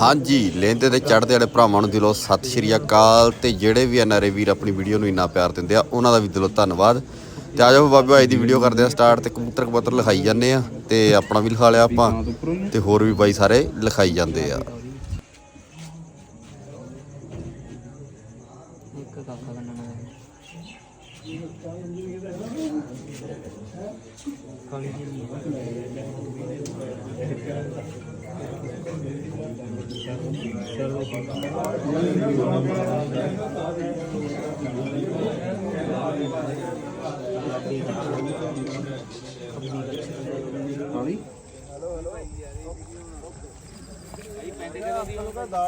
ਹਾਂਜੀ, ਲਹਿੰਦੇ ਤੇ ਚੜ੍ਹਦੇ ਵਾਲੇ ਭਰਾਵਾਂ ਨੂੰ ਦਿਲੋਂ ਸਤਿ ਸ਼੍ਰੀ ਅਕਾਲ ਤੇ ਜਿਹੜੇ ਵੀ ਐਨਆਰਏ ਵੀਰ ਆਪਣੀ ਵੀਡੀਓ ਨੂੰ ਇੰਨਾ ਪਿਆਰ ਦਿੰਦੇ ਆ, ਉਹਨਾਂ ਦਾ ਵੀ ਦਿਲੋਂ ਧੰਨਵਾਦ। ਤੇ ਜਾਓ ਬਾਬੇ ਭਾਈ ਦੀ ਵੀਡੀਓ ਕਰਦੇ ਆ ਸਟਾਰਟ ਤੇ ਕਬੂਤਰ ਕਬੂਤਰ ਲਿਖਾਈ ਜਾਂਦੇ ਆ ਤੇ ਆਪਣਾ ਵੀ ਲਿਖਾ ਲਿਆ ਆਪਾਂ ਤੇ ਹੋਰ ਵੀ ਬਾਈ ਸਾਰੇ ਲਿਖਾਈ ਜਾਂਦੇ ਆ। ਇੱਕ ਕਾਕਾ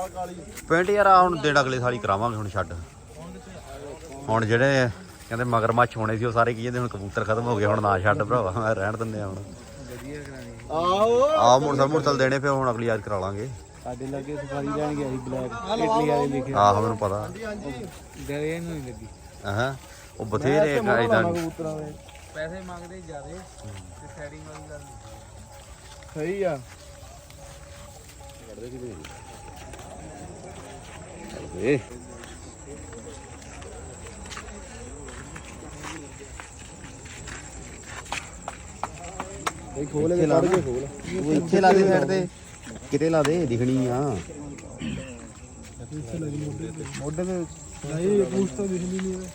ਕਾਲੀ ਜੀ ਯਾਰ, ਆਹ ਹੁਣ ਦਿਨ ਅਗਲੇ ਸਾਲ ਹੀ ਕਰਾਵਾਂਗੇ, ਹੁਣ ਛੱਡ। ਹੁਣ ਜਿਹੜੇ ਕਹਿੰਦੇ ਮਗਰਮੱਛ ਹੋਣੇ ਸੀ, ਉਹ ਸਾਰੇ ਕੀ ਜਾਂਦੇ ਹੁਣ ਕਬੂਤਰ ਖਤਮ ਹੋ ਗਏ, ਹੁਣ ਨਾ ਛੱਡ ਭਰਾਵਾ, ਮੈਂ ਰਹਿਣ ਦਿੰਦੇ ਆ ਹੁਣ। ਆਹੋ। ਆ ਮੁਰਸਲ ਮੁਰਸਲ ਦੇਣੇ ਫਿਰ ਹੁਣ ਅਗਲੀ ਯਾਦ ਕਰਾ ਲਾਂਗੇ। ਸਾਡੇ ਲੱਗੇ ਸਫਾਰੀ ਜਾਣਗੇ ਅਸੀਂ ਬਲੈਕ ਇਟਲੀ ਵਾਲੇ ਲਿਖੇ ਆਹ ਮੈਨੂੰ ਪਤਾ। ਡਰੇ ਨੂੰ ਨਹੀਂ ਲੱਗੀ। ਹਾਂ ਉਹ ਬਥੇਰੇ ਇਦਾਂ ਪੈਸੇ ਮੰਗਦੇ ਜਿਆਦੇ ਤੇ ਸੈਟਿੰਗ ਵਾਲੀ ਗੱਲ ਸਹੀ ਆ। ਏ ਇਹ ਖੋਲ ਕੇ ਕੱਢ ਕੇ ਖੋਲ। ਉਹ ਇੱਥੇ ਲਾ ਦੇ ਸਾਈਡ ਤੇ। ਕਿਤੇ ਲਾ ਦੇ ਦਿਖਣੀ ਆ। ਮੋਢੇ ਦੇ ਨਹੀਂ ਪੂਛ ਤਾਂ ਦਿਖਦੀ ਨਹੀਂ ਹੈ।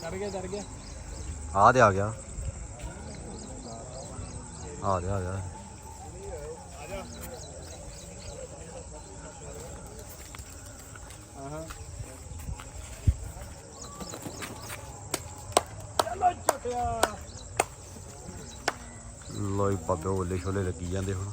ਚੜ ਗਿਆ ਚੜ ਗਿਆ। ਆ ਦੇ ਆ ਗਿਆ। ਆ ਦੇ ਆ ਗਿਆ। ਆਹਾਂ। ਲੋਈ ਪੱਗ ਓਲੇ ਛੋਲੇ ਲੱਗੀ ਜਾਂਦੇ ਹੁਣ।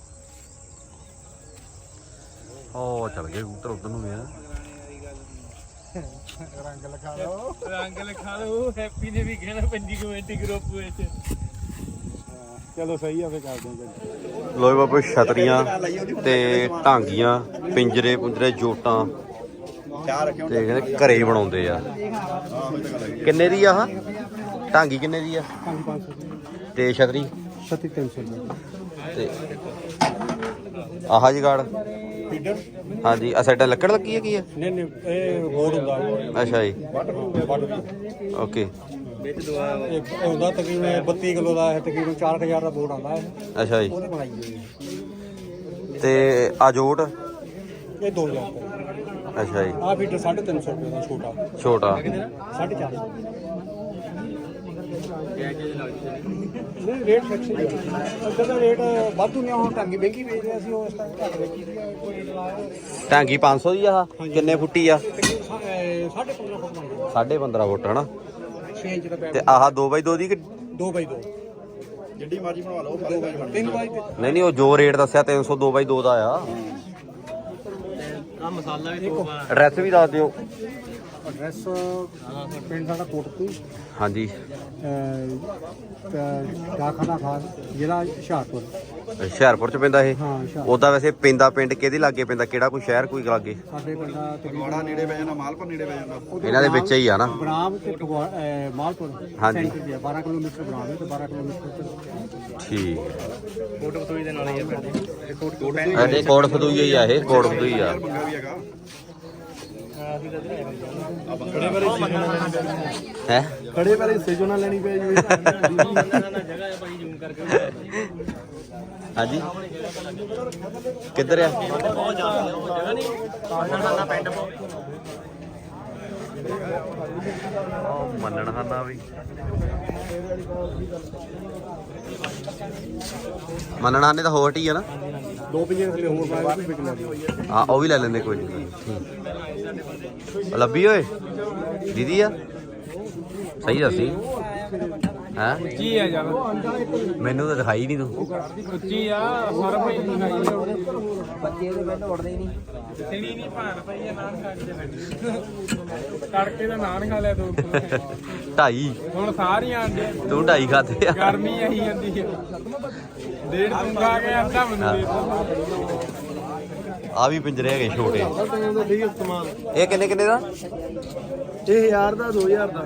ਉਹ ਚਲ ਗਏ ਕਬੂਤਰ ਉਧਰ ਨੂੰ ਗਿਆ ਰੰਗ ਲਿਖਾ ਲਓ। ਰੰਗ ਲਿਖਾ ਲਓ ਹੈਪੀ ਨੇ ਵੀ ਕਹਿਣਾ ਪੰਜੀ ਕਮੇਟੀ ਗਰੁੱਪ ਵਿੱਚ। ਚਲੋ ਸਹੀ ਆ ਫੇ ਕਰਦੇ ਹਾਂ ਲੋਏ ਬਾਬੇ ਛਤਰੀਆਂ ਤੇ ਢਾਂਗੀਆਂ ਪਿੰਜਰੇ ਪੁੰਜਰੇ ਜੋਟਾਂ। ਤੇ ਕਹਿੰਦੇ ਘਰੇ ਬਣਾਉਂਦੇ ਆ। ਕਿੰਨੇ ਦੀ ਆ ਆਹ? ਢਾਂਗੀ ਕਿੰਨੇ ਦੀ ਆ? 500 ਤੇ ਛਤਰੀ? 3300 ਤੇ ਆਹ ਜਗਾੜ। ਹਾਂਜੀ ਆ ਲੱਕੜ ਲੱਗੀ ਹੈ ਕੀ ਆ ਨਹੀਂ ਨਹੀਂ ਇਹ ਬੋਰਡ ਹੁੰਦਾ। ਅੱਛਾ ਜੀ। ਵੱਟ ਓਕੇ। ਇਹ ਹੁੰਦਾ ਤਕਰੀਬਨ 32 ਕਿਲੋ ਦਾ ਹੈ ਤਕਰੀਬਨ 4000 ਦਾ ਬੋਰਡ ਆਉਂਦਾ ਹੈ ਅੱਛਾ ਜੀ। ਉਹਨੇ ਬਣਾਈ ਹੋਈ ਹੈ। ਤੇ ਆ ਜੋਟ ਇਹ 2000 ਰੁਪਏ ਅੱਛਾ ਜੀ। ਆ ਫੀਟਰ 350 ਰੁਪਏ ਦਾ ਛੋਟਾ। ਛੋਟਾ। 450 ਨਹੀਂ ਰੇਟ ਫਿਕਸ ਹੀ। ਹੈ ਅੱਗੇ ਦਾ ਰੇਟ ਵਾਧੂ ਨਹੀਂ ਹੁਣ ਟੰਗੀ ਮਹਿੰਗੀ ਵੇਚਦੇ ਅਸੀਂ ਉਸ ਟਾਈਮ ਘੱਟ ਵੇਚੀ ਸੀ ਕੋਈ ਰੇਟ ਲਾਇਆ ਢਾਂਗੀ 500 ਦੀ ਆ ਆਹ? ਕਿੰਨੇ ਫੁੱਟੀ ਆ? ਤਕਰੀਬਨ ਸਾਢੇ 15 ਫੁੱਟ ਬਣਦਾ 15.5 ਫੁੱਟ ਹਨਾ? 6 ਇੰਚ ਦਾ ਪੈਪ। ਤੇ ਆਹ 2x2 ਦੀ ਕਿ 2 ਬਾਈ 2 ਜਿੱਡੀ ਮਰਜ਼ੀ ਬਣਾ ਲਓ 2 ਬਾਈ 3 ਬਾਈ ਨਹੀਂ ਨਹੀਂ ਉਹ ਜੋ ਰੇਟ ਦੱਸਿਆ 300 2x2 ਦਾ ਆ। ਆ ਮਸਾਲਾ ਵੀ ਤੋਂ ਐਡਰੈਸ ਵੀ ਦੱਸ ਦਿਓ। ਐਡਰੈਸ ਪਿੰਡ ਸਾਡਾ ਕੋਟਪੁਰ ਹਾਂਜੀ। ਡਾਖਾਨਾ ਖਾਨ ਜ਼ਿਲ੍ਹਾ ਹੁਸ਼ਿਆਰਪੁਰ। ਹੁਸ਼ਿਆਰਪੁਰ ਚ ਪੈਂਦਾ ਇਹ? ਹਾਂ ਵੈਸੇ ਪੈਂਦਾ ਪਿੰਡ ਕਿਹਦੇ ਲਾਗੇ ਪੈਂਦਾ? ਕਿਹੜਾ ਕੋਈ ਸ਼ਹਿਰ ਕੋਈ ਲਾਗੇ? ਸਾਡੇ ਪਿੰਡਾ ਤਕਰੀਬਨ ਨੇੜੇ ਪੈ ਜਾਂਦਾ ਮਾਲਪੁਰ ਨੇੜੇ ਪੈ ਜਾਂਦਾ। ਇਹਨਾਂ ਦੇ ਵਿੱਚ ਹੀ ਆ ਨਾ। ਬਰਾਮ ਤੇ ਫਗਵਾ- ਅਹ ਮਾਲਪੁਰ ਹਾਂਜੀ। center ਤੇ ਆ, 12 ਕਿਲੋਮੀਟਰ ਬਰਾਮ ਹੈ ਤੇ 12 ਕਿਲੋਮੀਟਰ ਠੀਕ। ਕੋਟ ਬਤੋਈ ਦੇ ਨਾਲ ਹੀ ਆ ਪਿੰਡ ਦੇ ਕੋਟ ਕੋਟ ਸਾਡੇ ਕੋੜ ਫਦੂਈ ਹੀ ਆ ਇਹ ਕੋੜ ਫਦੂਈ ਆ। ਮੰਗਾ ਵੀ ਹੈਗਾ। ਖੜੇ ਵਾਲੇ ਹਿੱਸੇ ਨਾਲ ਲੈਣੀ ਪੈ ਹੈ ਖੜੇ ਵਾਲੇ ਹਿੱਸੇ ਚੋਂ ਨਾ ਲੈਣੀ ਪੈ ਜੀ ਹਾਂਜੀ ਕਿੱਧਰ ਆ ਉਹ ਮੰਨਣ ਹਨਾ ਵੀ। ਮੰਨਣ ਹਾਨੇ ਤਾਂ ਹੋਟ ਹੀ ਆ ਨਾ। ਦੋ ਪਿੰਜੇ ਥੱਲੇ ਹੋਰ ਪਾ ਕੇ ਵਿਕਣਾ ਹਾਂ ਉਹ ਵੀ ਲੈ ਲੈਂਦੇ ਕੋਈ ਨਹੀਂ। ਲੱਭੀ ਓਏ। ਦੀਦੀ ਆ? ਸਹੀ ਦੱਸੀ ਹੈ? ਕੀ ਆ ਜਾਨ ਮੈਨੂੰ ਤਾਂ ਦਿਖਾਈ ਨਹੀਂ ਤੂੰ। ਉੱਚੀ ਆ ਹਰ ਭਾਈ ਬੱਚੇ ਦੇ ਬੈਠ ਉੜਦੇ ਨਹੀਂ ਤੇਰੀ ਨਹੀਂ ਭਾਣ ਪਈ ਆ ਨਾਨ ਖਾ ਕੇ ਲੱਗੀ ਤੜਕੇ ਦਾ ਨਾਨ ਖਾ ਲਿਆ ਦੋ। ਢਾਈ। ਹੁਣ ਸਾਰੀਆਂ ਆਂਡੇ ਤੂੰ ਢਾਈ ਖਾਦੇ ਆ। ਗਰਮੀ ਆਈ ਜਾਂਦੀ ਹੈ ਡੇਢ ਤੂੰ ਖਾ ਕੇ ਅੱਧਾ ਮੈਨੂੰ ਦੇ ਆ ਵੀ ਪਿੰਜਰੇ ਹੈਗੇ ਛੋਟੇ। ਇਹ ਕਿੰਨੇ ਕਿੰਨੇ ਦਾ? ਇਹ 1000 ਦਾ 2000 ਦਾ।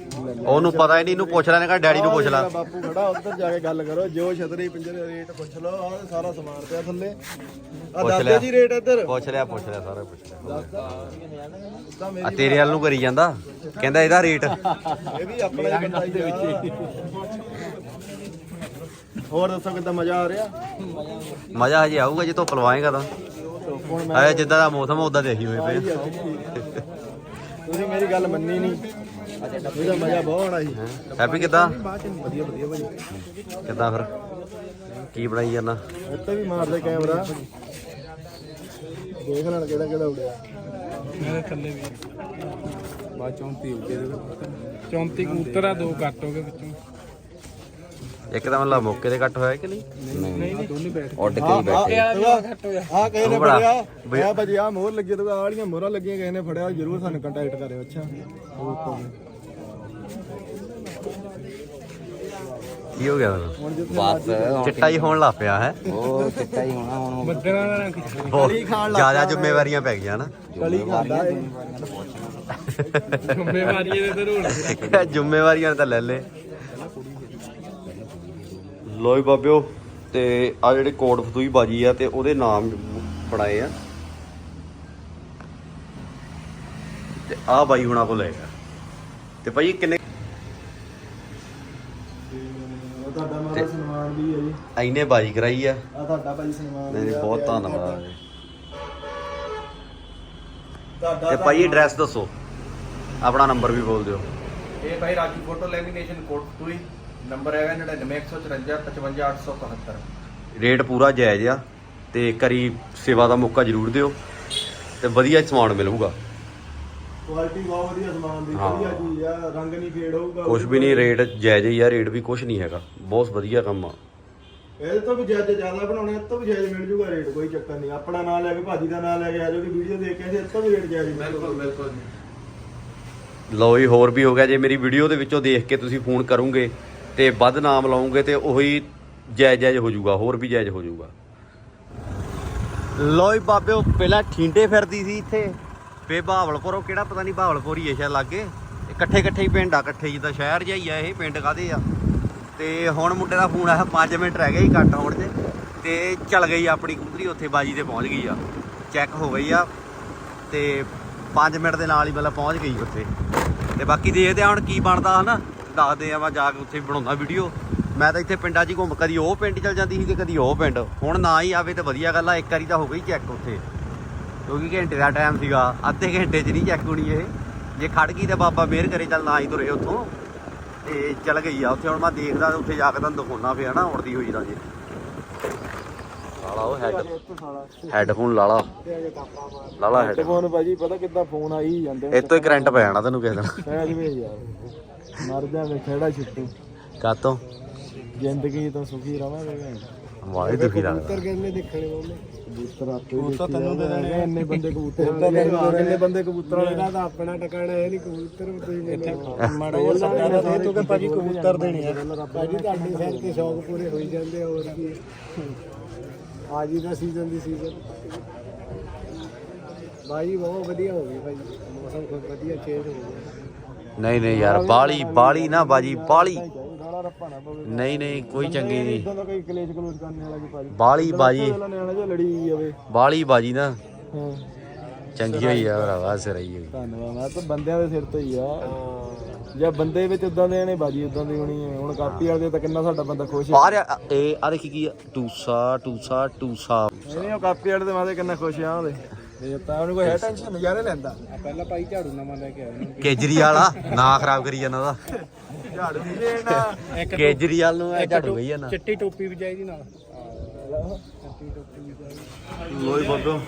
ਉਹਨੂੰ ਪਤਾ ਹੀ ਨਹੀਂ ਇਹਨੂੰ ਪੁੱਛ ਲੈਣੇ ਕਾ ਡੈਡੀ ਨੂੰ ਪੁੱਛ ਲੈ। ਬਾਪੂ ਖੜਾ ਉੱਧਰ ਜਾ ਕੇ ਗੱਲ ਕਰੋ ਜੋ ਛਤਰੀ ਪਿੰਜਰੇ ਰੇਟ ਪੁੱਛ ਲਓ ਆਹ ਸਾਰਾ ਸਮਾਨ ਪਿਆ ਥੱਲੇ। ਆ ਪੁੱਛ ਦੱਸ ਲਿਆ। ਦਿਓ ਜੀ ਰੇਟ ਇੱਧਰ। ਪੁੱਛ ਲਿਆ ਪੁੱਛ ਲਿਆ ਸਾਰਾ ਪੁੱਛ ਲਿਆ। ਆ ਤੇਰੇ ਵੱਲ ਨੂੰ ਕਰੀ ਜਾਂਦਾ। ਕਹਿੰਦਾ ਇਹਦਾ ਰੇਟ। ਇਹ ਵੀ ਆਪਣਾ ਹੀ ਬੰਦਾ ਹੀ ਆ। ਹੋਰ ਦੱਸੋ ਕਿੱਦਾਂ ਮਜ਼ਾ ਆ ਰਿਹਾ? ਮਜ਼ਾ ਹਜੇ ਆਊਗਾ ਜੇ ਧੁੱਪ ਲਵਾਏਗਾ ਤਾਂ। ਹੁਣ ਮੈਂ ਆਏ ਜਿੱਦਾਂ ਦਾ ਮੌਸਮ ਉਦਾਂ ਦੇ ਅਸੀਂ ਹੋਏ ਪਏ ਤੁਸੀਂ ਮੇਰੀ ਗੱਲ ਮੰਨੀ ਨਹੀਂ। ਇਹਦਾ ਮਜ਼ਾ ਬਹੁਤ ਆਉਣਾ ਸੀ ਹੈਪੀ ਕਿੱਦਾਂ? ਵਧੀਆ ਵਧੀਆ ਭਾਈ ਕਿੱਦਾਂ ਫਿਰ? ਕੀ ਬਣਾਈ ਜਾਂਦਾ? ਉੱਤੇ ਵੀ ਮਾਰਦੇ ਕੈਮਰਾ। ਦੇਖ ਲੈਣ ਕਿਹੜਾ ਕਿਹੜਾ ਉੜਿਆ। ਮੇਰੇ ਥੱਲੇ ਵੀ ਬਾਅਦ 34 ਉੱਤੇ 34 ਕਬੂਤਰ ਆ ਦੋ ਕੱਟ ਹੋ ਗਏ ਵਿੱਚੋਂ। ਇੱਕ ਤਾਂ ਮਤਲਬ ਮੌਕੇ ਤੇ ਕੱਟ ਹੋਇਆ ਕਿ ਨਹੀਂ? ਨਹੀਂ ਨਹੀਂ ਦੋਨੇ ਬੈਠ ਉੱਡ ਕੇ ਹੀ ਬੈਠੇ। ਕੱਟ ਹੋਇਆ। ਹਾਂ ਕਿਸੇ ਨੇ ਉਹ ਬੜਾ- ਫੜਿਆ। ਬਈ- ਆ ਭਾਜੀ ਆ ਮੋਹਰ ਲੱਗੀ ਤੇ ਆਹ ਵਾਲੀਆਂ ਮੋਹਰਾਂ ਲੱਗੀਆਂ ਕਿਸੇ ਨੇ ਫੜਿਆ ਜਰੂਰ ਸਾਨੂੰ ਕੰਟੈਕਟ ਕਰਿਓ ਅੱਛਾ? ਦੀ। ਕੀ ਹੋ ਗਿਆ? ਹੁਣ ਜਿੱਥੇ ਚਿੱਟਾ ਹੀ ਹੋਣ ਲੱਗ ਪਿਆ ਹੈ। ਬੱਦਲਾਂ ਦਾ ਰੰਗ ਖਿੱਚ ਬਹੁਤ ਜ਼ਿਆਦਾ ਜ਼ਿੰਮੇਵਾਰੀਆਂ ਪੈ ਗਈਆਂ ਨਾ। ਕਲੀ ਖਾਂਦਾ ਤੇ ਜ਼ਿੰਮੇਵਾਰੀਆਂ ਤਾਂ ਲੈ ਲੈ। ਲੋਈ ਬਾਬਿਓ ਤੇ ਆ ਜਿਹੜੇ ਕੋਟ ਫਤੂਈ ਬਾਜੀ ਆ ਤੇ ਉਹਦੇ ਨਾਮ ਬਣਾਏ ਆ। ਤੇ ਆ ਬਾਈ ਹੁਣਾਂ ਕੋਲ ਹੈਗਾ ਤੇ ਭਾਈ ਕਿੰਨੇ ਤੁਹਾਡਾ ਮਾਰਾ ਸਨਮਾਨ ਵੀ ਹੈ ਜੀ। ਐਨੇ ਬਾਜੀ ਕਰਾਈ ਆ। ਆ ਤੁਹਾਡਾ ਸਨਮਾਨ ਨਹੀਂ ਨਹੀਂ। ਬਹੁਤ ਧੰਨਵਾਦ ਜੀ। ਤੁਹਾਡਾ ਤੇ ਭਾਈ ਐਡਰੈਸ ਦੱਸੋ। ਆਪਣਾ ਨੰਬਰ ਵੀ ਬੋਲ ਦਿਓ। ਇਹ ਭਾਈ ਰਾਜੂ ਫੋਟੋ ਲੈਮੀਨੇਸ਼ਨ ਕੋਡ ਟੂਈ ਨੰਬਰ ਹੈਗਾ 99154 55871 ਰੇਟ ਪੂਰਾ ਜਾਇਜ਼ ਆ ਤੇ ਕਰੀ ਸੇਵਾ ਦਾ ਮੌਕਾ ਜ਼ਰੂਰ ਦਿਓ ਤੇ ਵਧੀਆ ਸਮਾਨ ਮਿਲੂਗਾ। ਕੁਆਲਿਟੀ ਬਹੁਤ ਵਧੀਆ ਸਮਾਨ ਦੀ ਹਾਂ। ਵਧੀਆ ਚੀਜ਼ ਆ ਰੰਗ ਨਹੀਂ ਫੇਡ ਹੋਊਗਾ ਕੁਝ ਵੀ ਨਹੀਂ ਰੇਟ ਜਾਇਜ਼ ਹੀ ਆ ਰੇਟ ਵੀ ਕੁਝ ਨਹੀਂ ਹੈਗਾ। ਬਹੁਤ ਵਧੀਆ ਕੰਮ ਆ। ਇਹਦੇ ਤੋਂ ਵੀ ਜ਼ਿਆਦਾ ਜ਼ਿਆਦਾ ਬਣਾਉਣੇ ਇਹ ਤੋਂ ਵੀ ਜਾਇਜ਼ ਮਿਲ ਜੂਗਾ ਰੇਟ ਕੋਈ ਚੱਕਰ ਨਹੀਂ। ਆਪਣਾ ਨਾਮ ਲੈ ਕੇ ਭਾਜੀ ਦਾ ਨਾਮ ਲੈ ਕੇ ਆ ਜਾਓ ਕਿ ਵੀਡੀਓ ਦੇਖ ਕੇ ਇਹ ਤੋਂ ਵੀ ਰੇਟ ਜਾਇਜ਼ ਮਿਲੂਗਾ ਬਿਲਕੁਲ ਬਿਲਕੁਲ। ਜੀ ਲਓ ਜੀ ਹੋਰ ਵੀ ਹੋ ਗਿਆ। ਜੇ ਮੇਰੀ ਵੀਡੀਓ ਦੇ ਵਿੱਚੋਂ ਦੇਖ ਕੇ ਤੁਸੀਂ ਫੋਨ ਕਰੋਗੇ ਤੇ ਵੱਧ ਨਾਮ ਲਾਉਂਗੇ ਤੇ ਉਹੀ ਜਾਇਜ਼ ਜਾਇਜ਼ ਹੋ ਜਾਊਗਾ ਹੋਰ ਵੀ ਜਾਇਜ਼ ਹੋ ਜਾਊਗਾ ਲਓ ਜੀ ਬਾਬਿਓ ਪਹਿਲਾਂ ਠੀਂਡੇ ਫਿਰਦੀ ਸੀ ਇੱਥੇ। ਫੇ ਬਹਾਵਲਪੁਰੋਂ ਕਿਹੜਾ ਪਤਾ ਨਹੀਂ ਬਹਾਵਲਪੁਰ ਹੀ ਹੈ ਸ਼ਾਇਦ ਲਾਗੇ। ਇਕੱਠੇ ਇਕੱਠੇ ਹੀ ਪਿੰਡ ਆ, ਇਕੱਠੇ ਜਿੱਦਾਂ ਸ਼ਹਿਰ ਜਿਹਾ ਹੀ ਆ ਇਹ ਪਿੰਡ ਕਾਦੇ ਆ। ਤੇ ਹੁਣ ਮੁੰਡੇ ਦਾ ਫੋਨ ਆਇਆ 5 ਮਿੰਟ ਰਹਿ ਗਏ ਹੀ ਕੱਟ ਹੋਣ ਤੇ ਤੇ ਚੱਲ ਗਈ ਆਪਣੀ ਕਬੂਤਰੀ, ਉੱਥੇ ਬਾਜੀ ਤੇ ਪਹੁੰਚ ਗਈ ਆ। ਚੈੱਕ ਹੋ ਗਈ ਆ ਤੇ 5 ਮਿੰਟ ਦੇ ਨਾਲ ਹੀ ਮਤਲਬ ਪਹੁੰਚ ਗਈ ਉੱਥੇ। ਤੇ ਬਾਕੀ ਦੇਖਦੇ ਆ ਹੁਣ ਕੀ ਬਣਦਾ ਹਨਾ। ਦੱਸਦੇ ਆ ਮੈਂ ਜਾ ਕੇ ਉੱਥੇ ਬਣਾਉਂਦਾ ਵੀਡੀਓ। ਮੈਂ ਤਾਂ ਇੱਥੇ ਪਿੰਡਾਂ 'ਚ ਹੀ ਘੁੰਮ, ਕਦੀ ਉਹ ਪਿੰਡ ਚਲ ਜਾਂਦੀ ਸੀ ਤੇ ਕਦੀ ਉਹ ਪਿੰਡ। ਹੁਣ ਨਾ ਹੀ ਆਵੇ ਤੇ ਵਧੀਆ ਗੱਲ ਆ, ਇੱਕ ਵਾਰੀ ਤਾਂ ਹੋ ਗਈ ਚੈੱਕ ਉੱਥੇ। ਕਿਉਂਕਿ ਘੰਟੇ ਦਾ ਟਾਈਮ ਸੀਗਾ ਅੱਧੇ ਘੰਟੇ 'ਚ ਨਹੀਂ ਚੈੱਕ ਹੋਣੀ ਇਹ। ਜੇ ਖੜ ਗਈ ਤੇ ਬਾਬਾ ਮਿਹਰ ਕਰੇ ਚੱਲ ਨਾ ਹੀ ਤੁਰੇ ਉੱਥੋਂ। ਤੇ ਚੱਲ ਗਈ ਆ ਉੱਥੇ ਹੁਣ ਮੈਂ ਦੇਖਦਾ ਉੱਥੇ ਜਾ ਕੇ ਤੁਹਾਨੂੰ ਦਿਖਾਉਣਾ ਪਿਆ ਨਾ ਉੜਦੀ ਹੋਈ ਦਾ ਜੇ। ਲਾਲਾ ਉਹ ਹੈਡ ਹੈਡਫੋਨ ਲਾਲਾ। ਲਾਲਾ ਹੈਡ ਫੋਨ ਭਾਜੀ ਪਤਾ ਕਿੱਦਾਂ ਫੋਨ ਆਈ ਜਾਂਦੇ ਇਹ ਤੋਂ ਹੀ ਕਰੰਟ ਪੈ ਜਾਣਾ ਤੈਨੂੰ ਕਿਸੇ ਦਿਨ। ਯਾਰ। ਮਰ ਜਾਵੇਂ ਖੇੜਾ ਛੁੱਟੂ। ਕਾਤੋਂ ਜ਼ਿੰਦਗੀ ਤਾਂ ਸੁਖੀ ਰਵਾਂਗੇ। ਵਾਹੀ ਦੁਖੀ ਲੱਗਦਾ। ਕਬੂਤਰ ਕਿੰਨੇ ਦੇਖਣੇ ਉਹਨੇ ਕਬੂਤਰ ਆਪੇ ਹੀ ਦੇਖੀ ਤੈਨੂੰ ਦੇ ਦੇਣੇ ਇੰਨੇ ਬੰਦੇ ਕਬੂਤਰ ਕਿੰਨੇ ਬੰਦੇ ਕਬੂਤਰ ਵਾਲੇ? ਮੇਰਾ ਤਾਂ ਆਪਣਾ ਟਿਕਾਣਾ ਹੈ ਨਹੀਂ ਕਬੂਤਰ ਤੁਸੀਂ ਮੈਨੂੰ ਮਾੜਾ ਜਿਹਾ ਸਰਕਾਰ ਦੇ ਤੂੰ ਕਿ ਭਾਜੀ ਕਬੂਤਰ ਦੇਣੇ ਆ। ਭਾਜੀ ਤੁਹਾਡੇ ਸਿਰ ਤੇ ਸ਼ੌਕ ਪੂਰੇ ਹੋਈ ਜਾਂਦੇ ਆ, ਹੋਰ ਕੀ। ਆ ਜੀ ਦਾ ਸੀਜ਼ਨ ਦੀ ਸੀਜ਼ਨ ਭਾਈ ਬਹੁਤ ਵਧੀਆ ਹੋ ਗਈ ਭਾਈ ਮੌਸਮ ਬਹੁਤ ਵਧੀਆ ਚੇਂਜ ਹੋ ਗਿਆ। ਨਹੀਂ ਨਹੀਂ ਯਾਰ ਬਾਲੀ ਬਾਲੀ ਨਾ ਬਾਜੀ ਬਾਲੀ। ਪਵੇ ਨਹੀਂ ਨਹੀਂ ਕੋਈ ਚੰਗੀ ਨਹੀਂ। ਇਦਾਂ ਦਾ ਕੋਈ ਕਲੇਜ ਕਲੋਜ ਕਰਨ ਵਾਲਾ ਕੀ ਭਾਜੀ। ਬਾਲੀ ਬਾਜੀ। ਨਿਆਣਾ ਜੋ ਲੜੀ ਜਾਵੇ। ਬਾਲੀ ਬਾਜੀ ਨਾ। ਹਾਂ। ਚੰਗੀ ਹੋਈ ਆ ਭਰਾਵਾ ਸਰਾਈ ਹੋਈ। ਧੰਨਵਾਦ ਮੈਂ ਤਾਂ ਬੰਦਿਆਂ ਦੇ ਸਿਰ ਤੋਂ ਹੀ ਆ। ਜੇ ਬੰਦੇ ਵਿੱਚ ਉਦਾਂ ਦੇ ਨੇ ਬਾਜੀ ਉਦਾਂ ਦੀ ਹੋਣੀ ਹੈ ਹੁਣ ਕਾਪੀ ਵਾਲੇ ਤਾਂ ਕਿੰਨਾ ਸਾਡਾ ਬੰਦਾ ਖੁਸ਼ ਹੈ ਆ ਰਿਹਾ ਇਹ ਆ ਦੇਖੀ ਕੀ ਆ। ਟੂਸਾ ਟੂਸਾ ਟੂਸਾ। ਨਹੀਂ ਉਹ ਕਾਪੀ ਵਾਲੇ ਤੇ ਮਾਦੇ ਕਿੰਨਾ ਖੁਸ਼ ਆ ਉਹਦੇ। ਇਹ ਤਾਂ ਉਹਨੂੰ ਕੋਈ ਹੈ ਟੈਨਸ਼ਨ ਨਜ਼ਾਰੇ ਲੈਂਦਾ। ਪਹਿਲਾਂ ਭਾਈ ਝਾੜੂ ਨਵਾਂ ਲੈ ਕੇ ਆਇਆ। ਕੇਜਰੀਵਾਲ ਆ ਨਾ ਖਰਾਬ ਕਰੀ ਜਾਂਦਾ ਉਹਦਾ। ਝਾੜੂ ਨਹੀਂ ਲੈਣਾ ਕੇਜਰੀਵਾਲ ਨੂੰ ਐ ਝਾੜੂ ਗਈ ਜਾਂਦਾ ਚਿੱਟੀ ਟੋਪੀ ਵੀ ਚਾਹੀਦੀ ਨਾਲ। ਚਿੱਟੀ ਟੋਪੀ ਵੀ ਚਾਹੀਦੀ ਲੋਈ ਬੱਗੋ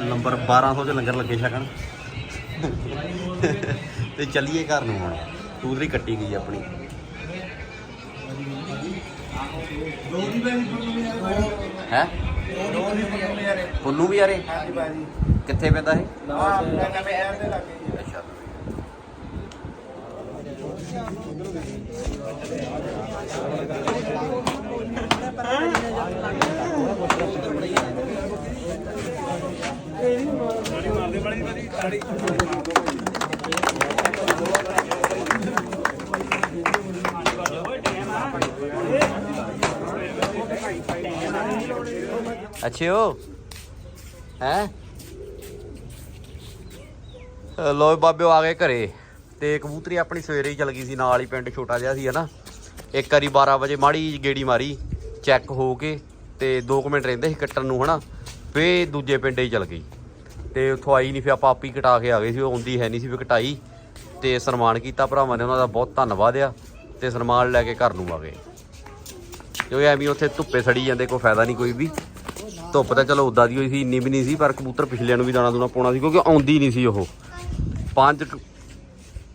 ਨੰਬਰ 1200 ਚ ਲੰਗਰ ਲੱਗੇ ਛਕਣ। ਤੇ ਚੱਲੀਏ ਘਰ ਨੂੰ ਹੁਣ। ਕੱਟੀ ਗਈ ਆਪਣੀ। ਹੈ? ਪੁੰਨੂ ਵੀ ਯਾਰੇ ਕਿੱਥੇ ਪੈਂਦਾ ਇਹ? ਅੱਛੇ ਅੱਛਿਓ ਹੈ? ਲੋਏ ਬਾਬਿਓ ਆ ਗਏ ਘਰੇ ਤੇ ਕਬੂਤਰੀ ਆਪਣੀ ਸਵੇਰੇ ਹੀ ਚਲ ਗਈ ਸੀ, ਨਾਲ ਹੀ ਪਿੰਡ ਛੋਟਾ ਜਿਹਾ ਸੀ, ਹਨਾ? ਇੱਕ ਵਾਰੀ 12 ਵਜੇ ਮਾੜੀ ਗੇੜੀ ਮਾਰੀ ਚੈੱਕ ਹੋ ਕੇ ਤੇ 2 ਮਿੰਟ ਰਹਿੰਦੇ ਸੀ ਕੱਟਣ ਨੂੰ, ਹਨਾ? ਫੇ ਦੂਜੇ ਪਿੰਡ ਹੀ ਚਲ ਗਈ। ਤੇ ਉੱਥੋਂ ਆਈ ਨਹੀਂ ਫਿਰ ਆਪਾਂ ਆਪ ਹੀ ਕਟਾ ਕੇ ਆ ਗਏ ਸੀ, ਉਹ ਆਉਂਦੀ ਹੈ ਨਹੀਂ ਸੀ ਫੇ ਕਟਾਈ। ਤੇ ਸਨਮਾਨ ਕੀਤਾ ਭਰਾਵਾਂ ਨੇ ਉਹਨਾਂ ਦਾ, ਬਹੁਤ ਧੰਨਵਾਦ ਆ। ਤੇ ਸਨਮਾਨ ਲੈ ਕੇ ਘਰ ਨੂੰ ਆ ਗਏ। ਕਿਉਂਕਿ ਐਵੇਂ ਉੱਥੇ ਧੁੱਪੇ ਸੜੀ ਜਾਂਦੇ, ਕੋਈ ਫਾਇਦਾ ਨਹੀਂ ਕੋਈ ਵੀ। ਧੁੱਪ ਤਾਂ ਚਲੋ ਉਦਾਂ ਦੀ ਹੋਈ ਸੀ, ਇੰਨੀ ਵੀ ਨਹੀਂ ਸੀ, ਪਰ ਕਬੂਤਰ ਪਿਛਲਿਆਂ ਨੂੰ ਵੀ ਦਾਣਾ ਦੂਣਾ ਪਾਉਣਾ ਸੀ, ਕਿਉਂਕਿ ਆਉਂਦੀ ਨਹੀਂ ਸੀ ਉਹ। 5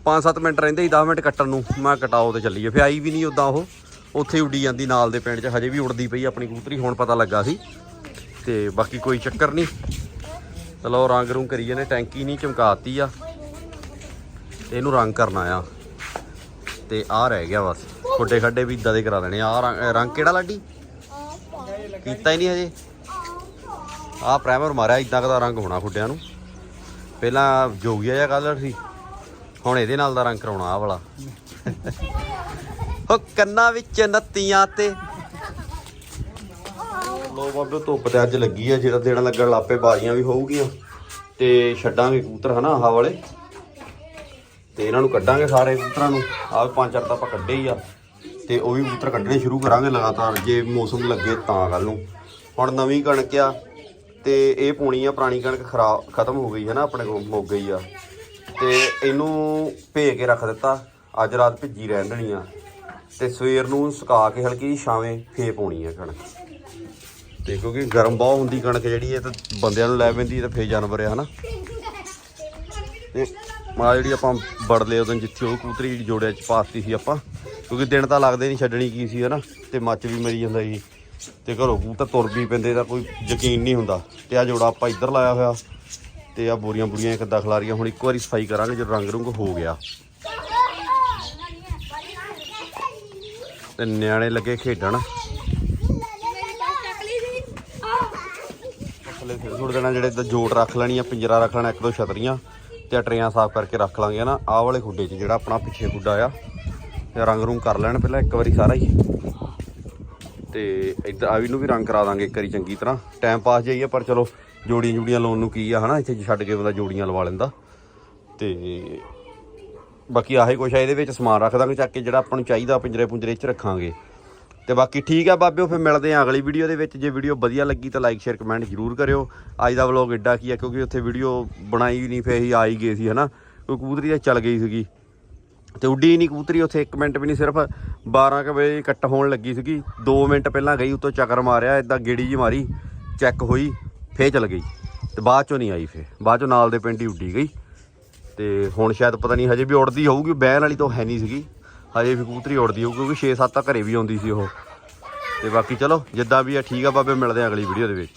5-7 ਮਿੰਟ ਰਹਿੰਦੇ ਸੀ 10 ਮਿੰਟ ਕੱਟਣ ਨੂੰ। ਮੈਂ ਕਟਾਓ ਤੇ ਚੱਲੀਏ, ਫਿਰ ਆਈ ਵੀ ਨਹੀਂ ਉਦਾਂ ਉਹ। ਉੱਥੇ ਉੱਡੀ ਜਾਂਦੀ ਨਾਲ ਦੇ ਪਿੰਡ 'ਚ, ਹਜੇ ਵੀ ਉੱਡਦੀ ਪਈ ਆਪਣੀ ਕਬੂਤਰੀ, ਹੁਣ ਪਤਾ ਲੱਗਾ ਸੀ। ਤੇ ਬਾਕੀ ਕੋਈ ਚੱਕਰ ਨਹੀਂ ਚਲੋ ਰੰਗ ਰੂੰ ਕਰੀਏ ਨੇ ਟੈਂਕੀ ਨਹੀਂ ਚਮਕਾਤੀ ਆ। ਤੇ ਇਹਨੂੰ ਰੰਗ ਕਰਨਾ ਆ। ਤੇ ਆ ਰਹਿ ਗਿਆ ਬਸ। ਖੁੱਡੇ ਖੱਡੇ ਵੀ ਇਦਾਂ ਦੇ ਕਰਾ ਦੇਣੇ ਆ। ਰੰਗ ਕਿਹੜਾ ਲਾਡੀ? ਕੀਤਾ ਹੀ ਨਹੀਂ ਹਜੇ। ਆਹ ਪ੍ਰਾਈਮਰ ਮਾਰਿਆ ਇਦਾਂ ਦਾ ਰੰਗ ਹੋਣਾ ਖੁੱਡਿਆਂ ਨੂੰ। ਪਹਿਲਾਂ ਜੋਗੀਆ ਜਿਹਾ ਕਲਰ ਸੀ। ਹੁਣ ਇਹਦੇ ਨਾਲ ਦਾ ਰੰਗ ਕਰਾਉਣਾ ਆਹ ਵਾਲਾ। ਉਹ ਕੰਨਾਂ ਵਿੱਚ ਨੱਤੀਆਂ ਤੇ ਲੋ ਬਾਬੇ, ਧੁੱਪ ਤੇ ਅੱਜ ਲੱਗੀ ਆ, ਜਿਹੜਾ ਦੇਣਾ ਲੱਗਣ ਲਾਪੇ ਬਾਜ਼ੀਆਂ ਵੀ ਹੋਊਗੀਆਂ। ਤੇ ਛੱਡਾਂਗੇ ਕਬੂਤਰ, ਹਨਾ, ਆਹ ਵਾਲੇ? ਤੇ ਇਹਨਾਂ ਨੂੰ ਕੱਢਾਂਗੇ ਸਾਰੇ ਕਬੂਤਰਾਂ ਨੂੰ। ਆਹ ਪੰਜ ਚਾਰ ਤਾਂ ਆਪਾਂ ਕੱਢੇ ਹੀ ਆ। ਤੇ ਉਹ ਵੀ ਕਬੂਤਰ ਕੱਢਣੇ ਸ਼ੁਰੂ ਕਰਾਂਗੇ ਲਗਾਤਾਰ, ਜੇ ਮੌਸਮ ਲੱਗੇ ਤਾਂ ਕੱਲ ਨੂੰ। ਹੁਣ ਨਵੀਂ ਕਣਕ ਆ, ਤੇ ਇਹ ਪੂਣੀ ਆ, ਪੁਰਾਣੀ ਕਣਕ ਖਰਾਬ, ਖਤਮ ਹੋ ਗਈ ਹੈ ਨਾ ਆਪਣੇ ਕੋਲ ਮੁੱਕ ਗਈ ਆ। ਤੇ ਇਹਨੂੰ ਭੇ ਕੇ ਰੱਖ ਦਿੱਤਾ, ਅੱਜ ਰਾਤ ਭਿੱਜੀ ਰਹਿਣ ਦੇਣੀ ਆ। ਤੇ ਸਵੇਰ ਨੂੰ ਸੁਕਾ ਕੇ ਹਲਕੀ ਜਿਹੀ ਛਾਵੇਂ ਫੇ ਪਾਉਣੀ ਆ ਕਣਕ। ਤੇ ਕਿਉਂਕਿ ਗਰਮ ਬਹੁਤ ਹੁੰਦੀ ਕਣਕ ਜਿਹੜੀ ਇਹ ਤਾਂ ਬੰਦਿਆਂ ਨੂੰ ਲੈ ਪੈਂਦੀ ਤੇ ਫੇ ਜਾਨਵਰ ਆ, ਹਨਾ? ਤੇ ਮਾਂ ਜਿਹੜੀ ਆਪਾਂ ਵੜ ਬੜਲੇ ਉਦੋਂ ਜਿੱਥੇ ਉਹ ਕੂਤਰੀ ਜੋੜਿਆ ਚ ਪਾਤੀ ਸੀ ਆਪਾਂ, ਕਿਉਂਕਿ ਦਿਨ ਤਾਂ ਲੱਗਦੇ ਨਹੀਂ ਛੱਡਣੀ ਕੀ ਸੀ, ਹਨਾ? ਤੇ ਮੱਚ ਵੀ ਮਰੀ ਜਾਂਦਾ ਜੀ ਤੇ ਘਰੋਂ ਕੂਤਰ ਤੁਰ ਵੀ ਪੈਂਦੇ ਤਾਂ ਕੋਈ ਯਕੀਨ ਨਹੀਂ ਹੁੰਦਾ। ਤੇ ਆ ਜੋੜਾ ਆਪਾਂ ਇੱਧਰ ਲਾਇਆ ਹੋਇਆ, ਤੇ ਆ ਬੋਰੀਆਂ ਬੁਰੀਆਂ ਇੱਕ ਦਖਲਾਰੀਆਂ ਹੁਣ ਇੱਕ ਵਾਰੀ ਸਫ਼ਾਈ ਕਰਾਂਗੇ, ਜਦੋਂ ਰੰਗ ਰੁੰਗ ਹੋ ਗਿਆ। ਤੇ ਨਿਆਣੇ ਲੱਗੇ ਖੇਡਣ। ਥੱਲੇ ਦੇਣਾ ਜਿਹੜੇ ਤਾਂ ਜੋੜ ਰੱਖ ਲੈਣੀ ਆ, ਪਿੰਜਰਾ ਰੱਖ ਲੈਣਾ, ਇੱਕ ਦੋ ਛਤਰੀਆਂ ਤੇ ਟਰੇਆਂ ਸਾਫ਼ ਕਰਕੇ ਰੱਖ ਲਾਂਗੇ ਨਾ ਆਹ ਵਾਲੇ ਖੁੱਡੇ 'ਚ ਜਿਹੜਾ ਆਪਣਾ ਪਿੱਛੇ ਖੁੱਡਾ ਆ, ਤੇ ਰੰਗ ਰੂੰਗ ਕਰ ਲੈਣ ਪਹਿਲਾਂ ਇੱਕ ਵਾਰੀ ਸਾਰਾ ਹੀ। ਤੇ ਇੱਧਰ ਆ ਵੀ ਨੂੰ ਵੀ ਰੰਗ ਕਰਾ ਦਾਂਗੇ ਇੱਕ ਵਾਰੀ ਚੰਗੀ ਤਰ੍ਹਾਂ। ਟਾਈਮ ਪਾਸ ਜਾਈਏ ਪਰ ਚਲੋ ਜੋੜੀਆਂ ਜੋੜੀਆਂ ਲਾਉਣ ਨੂੰ ਕੀ ਆ ਹਨਾ, ਇੱਥੇ ਛੱਡ ਕੇ ਬੰਦਾ ਜੋੜੀਆਂ ਲਵਾ ਲੈਂਦਾ। ਤੇ ਬਾਕੀ ਆਹੀ ਕੁਛ ਆ, ਇਹਦੇ ਵਿੱਚ ਸਮਾਨ ਰੱਖ ਦਾਂਗੇ ਚੱਕ ਕੇ ਜਿਹੜਾ ਆਪਾਂ ਨੂੰ ਚਾਹੀਦਾ ਪਿੰਜਰੇ ਪੁੰਜਰੇ 'ਚ ਰੱਖਾਂਗੇ। ਤੇ ਬਾਕੀ ਠੀਕ ਆ ਬਾਬਿਓ, ਫਿਰ ਮਿਲਦੇ ਆ ਅਗਲੀ ਵੀਡੀਓ ਦੇ ਵਿੱਚ। ਜੇ ਵੀਡੀਓ ਵਧੀਆ ਲੱਗੀ ਤਾਂ ਲਾਈਕ ਸ਼ੇਅਰ ਕਮੈਂਟ ਜ਼ਰੂਰ ਕਰਿਓ। ਅੱਜ ਦਾ ਵਲੌਗ ਐਡਾ ਕੀ ਆ, ਕਿਉਂਕਿ ਉੱਥੇ ਵੀਡੀਓ ਬਣਾਈ ਨਹੀਂ ਫੇ ਅਸੀਂ ਆ ਹੀ ਗਏ ਸੀ, ਹਨਾ? ਕੋਈ ਕਬੂਤਰੀ ਤਾਂ ਚੱਲ ਗਈ ਸੀਗੀ। ਤੇ ਉੱਡੀ ਨਹੀਂ ਕਬੂਤਰੀ ਉੱਥੇ 1 ਮਿੰਟ ਵੀ ਨਹੀਂ, ਸਿਰਫ 12 ਕੁ ਵਜੇ ਕੱਟ ਹੋਣ ਲੱਗੀ ਸੀਗੀ। 2 ਮਿੰਟ ਪਹਿਲਾਂ ਗਈ, ਉੱਤੋਂ ਚੱਕਰ ਮਾਰਿਆ ਇਦਾਂ ਗੇੜੀ ਜੀ ਮਾਰੀ ਚੈੱਕ ਹੋਈ, ਫੇਰ ਚਲ ਗਈ। ਤੇ ਬਾਅਦ ਚੋਂ ਨਹੀਂ ਆਈ ਫੇਰ। ਬਾਅਦ ਚੋਂ ਨਾਲ ਦੇ ਪਿੰਡ ਹੀ ਉੱਡੀ ਗਈ। ਤੇ ਹੁਣ ਸ਼ਾਇਦ ਪਤਾ ਨਹੀਂ, ਹਜੇ ਵੀ ਉੱਡਦੀ ਹੋਊਗੀ, ਬਹਿਣ ਵਾਲੀ ਤਾਂ ਹੈ ਨਹੀਂ ਸੀਗੀ। ਹਜੇ ਵੀ ਕਬੂਤਰੀ ਉੜਦੀ ਹੋਊ, ਕਿਉਂਕਿ 6-7 ਤਾਂ ਘਰੇ ਵੀ ਆਉਂਦੀ ਸੀ ਉਹ। ਤੇ ਬਾਕੀ ਚਲੋ, ਜਿੱਦਾਂ ਵੀ ਆ, ਠੀਕ ਆ ਬਾਬੇ, ਮਿਲਦੇ ਆ ਅਗਲੀ ਵੀਡੀਓ ਦੇ ਵਿੱਚ।